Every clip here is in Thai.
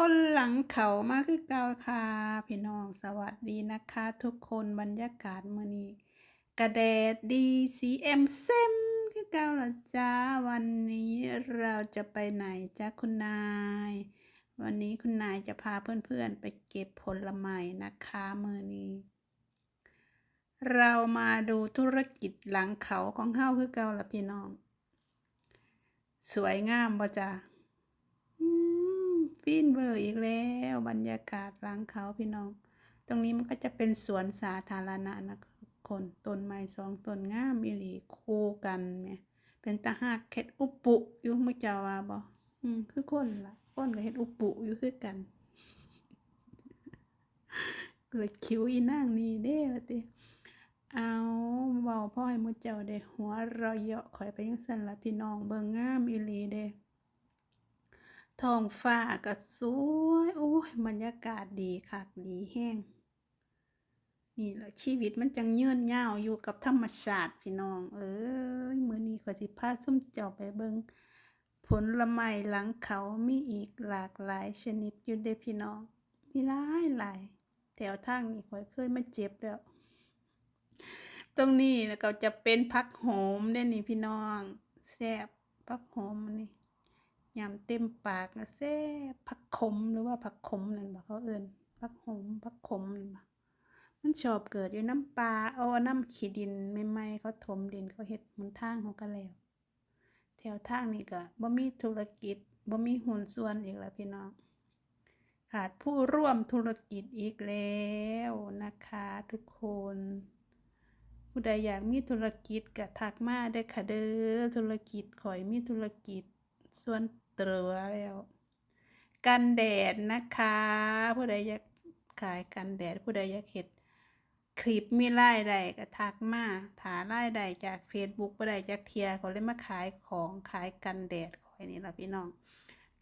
คนหลังเขามาคือเก่าค่ะ พี่น้องสวัสดีนะคะ ทุกคนบรรยากาศมื้อนี้กระแดดดีสีเอ็มเซมคือเก่าละจ้าวันนี้เราจะไปไหนจ้าคุณนาย วันนี้คุณนายจะพาเพื่อนๆไปเก็บผลไม้นะคะมื้อนี้ เรามาดูธุรกิจหลังเขาของเฮาคือเก่าละพี่น้อง สวยงามบ่จ้า ฟินเวอร์อีกแล้วบรรยากาศหลังเขาพี่น้อง ตรงนี้มันก็จะเป็นสวนสาธารณะนะคนต้นไม้สองต้นงามอีหลีคู่กันเนี่ย เป็นตาหักเฮ็ดอุปุอยู่มื้อเจ้าว่าบ่อืมคือคนละคนก็เฮ็ดอุปุอยู่คือกันเลยคิวอีนางนี่เด้ว่าติเอาเว้าพ่อให้มื้อเจ้าได้หัวเราะเยาะข่อยไปจังซั่นละพี่น้องเบิ่งงามอีหลีเด้ ท้องฟ้าก็สวยโอ้ยบรรยากาศดีคักดีแห้งนี่แหละชีวิตมันจังเยืนยาวอยู่กับธรรมชาติพี่น้อง เอ้ยมื้อนี้ก็สิพาซุ่มเจ้าไปเบิงผลไม้หลังเขามีอีกหลากหลายชนิดอยู่เด้พี่น้อง มีหลายหลายแถวทางนี้ข่อยเคยมาเจ็บแล้ว ตรงนี้แล้วก็จะเป็นผักโหมเด้นี่พี่น้องแซ่บผักโหมอันนี่ ยำเต็มปากนะแซ่ผักขมหรือว่าผักขมนั่นบ่เขาเอิ้นผักหอมผักขมนั่นบ่มันชอบเกิดอยู่น้ำปลาเอาน้ำขี้ดินใหม่เขาถมดินเขาเฮ็ดหนทางเขาก็แล้วแถวทางนี้ก็บ่มีธุรกิจบ่มีหุ้นส่วนอีกแล้วพี่น้องขาดผู้ร่วมธุรกิจอีกแล้วนะคะทุกคน ผู้ใดอยากมีธุรกิจก็ทักมาได้ค่ะเด้อธุรกิจข่อยมีธุรกิจส่วน ตัวแล้ว กันแดดนะคะ ผู้ใดอยากขายกันแดดผู้ใดอยากเฮ็ดคลิปมีรายได้ก็ทักมาถารายได้จาก Facebook บ่ได้จากเทียเขาเลยมาขายของขายกันแดดขอยนี่ละพี่น้อง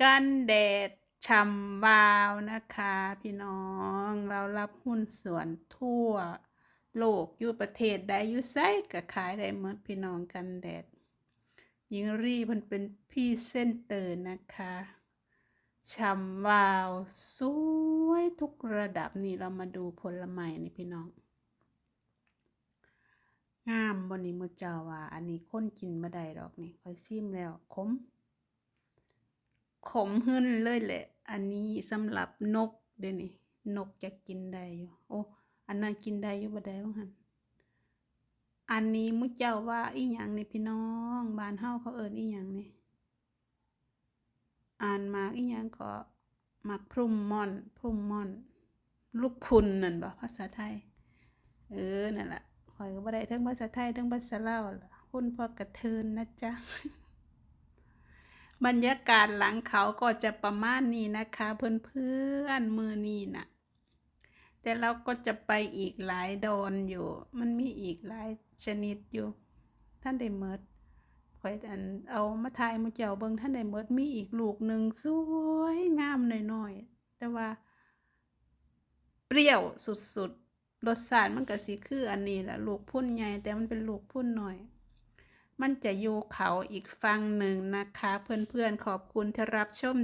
กันแดดฉ่ำวาวนะคะ พี่น้องเรารับหุ้นส่วนทั่ว โลกอยู่ประเทศใดอยู่ไสก็ขายได้หมดพี่น้องกันแดด หญิงรีเพิ่นเป็นพี่เซนเตอร์นะคะฉ่ำวาวสวยทุกระดับนี่เรามาดูผลไม้นี่พี่น้อง งามบ่นี่มื้อเจ้าว่า อันนี้คนกินบ่ได้ดอกนี่คอยซิมแล้วขม ขมหึ่นเลยแหละ อันนี้สำหรับนกเด้นี่นกจะกินได้อยู่ โอ้ อันนั้นกินได้อยู่บ่ได้ว่าหั่น อันนี้มุเจ้าว่าอีหยังนี่พี่น้องบ้านเฮาเขาเอิ้นอีหยังนี่อ่านมากอีหยังก็มากพรุ่มม่อนพรุ่มม่อน ลูกพุนนั่นบ่ภาษาไทย เออนั่นล่ะข้อยก็บ่ได้ทั้งภาษาไทยทั้งภาษาลาวล่ะคุณพ่อกระเทินนะจ๊ะบรรยากาศหลังเขาก็จะประมาณนี้นะคะ เพื่อนๆมื้อนี้น่ะ แต่เราก็จะไปอีกหลายดอนอยู่ มันมีอีกหลายชนิดอยู่ ท่านได้เมิดข่อยอันเอามาถ่ายมู่เจ้าเบิงท่านได้เมิดมีอีกลูกหนึ่งสวยงามหน้อยๆ แต่ว่า เปรี้ยวสุดๆ รสชาติมันก็สิคืออันนี้แหละลูกพุ่นใหญ่แต่มันเป็นลูกพุ่นหน้อย มันจะอยู่เขาอีกฝั่งหนึ่งนะคะ เพื่อนๆขอบคุณที่รับชม